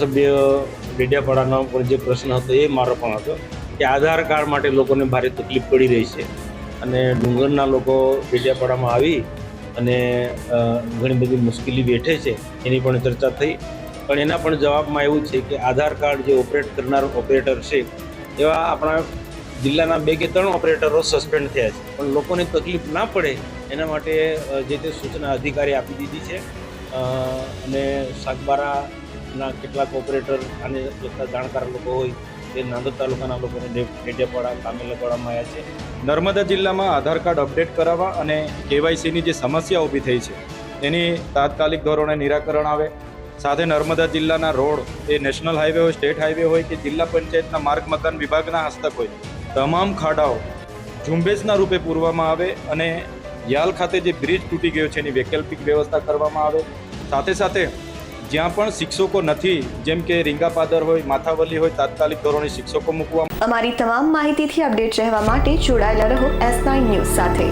સભ્ય ડેડિયાપાડાનો પણ જે પ્રશ્ન હતો એ મારો પણ હતો કે આધાર કાર્ડ માટે લોકોને ભારે તકલીફ પડી રહી છે. અને ડુંગરના લોકો ડેડિયાપાડામાં આવી અને ઘણી બધી મુશ્કેલી વેઠે છે. એની પણ ચર્ચા થઈ. પણ એના પણ જવાબમાં એવું છે કે આધાર કાર્ડ જે ઓપરેટ કરનાર ઓપરેટર છે, એવા આપણા જિલ્લાના બે કે ત્રણ ઓપરેટરો સસ્પેન્ડ થયા છે. પણ લોકોને તકલીફ ના પડે એના માટે જે તે સૂચના અધિકારી આપી દીધી છે. અને અને સાગબારાના કેટલાક ઓપરેટર અને જાણકાર લોકો હોય તે નાંદોદ તાલુકાના લોકોને ડેડિયાપાડા કામે આવ્યા છે. નર્મદા જિલ્લામાં આધાર કાર્ડ અપડેટ કરાવવા અને કેવાયસીની જે સમસ્યા ઊભી થઈ છે એની તાત્કાલિક ધોરણે નિરાકરણ આવે. સાથે નર્મદા જિલ્લાના રોડ, એ નેશનલ હાઈવે હોય, સ્ટેટ હાઈવે હોય કે જિલ્લા પંચાયતના માર્ગ મકાન વિભાગના હસ્તક હોય, તમામ ખાડાઓ ઝુંબેશના રૂપે પૂરવામાં આવે અને યાલ ખાતે જે બ્રિજ તૂટી ગયો છે એની વૈકલ્પિક વ્યવસ્થા કરવામાં આવે. સાથે સાથે જ્યાં પણ શિક્ષકો નથી, જેમ કે રીંગાપાદર હોય, માથાવલી હોય, તાત્કાલિક ધોરણે શિક્ષકો મૂકવામાં અમારી તમામ માહિતીથી અપડેટ રહેવા માટે જોડાયેલા રહો એસ નાઇન ન્યૂઝ સાથે.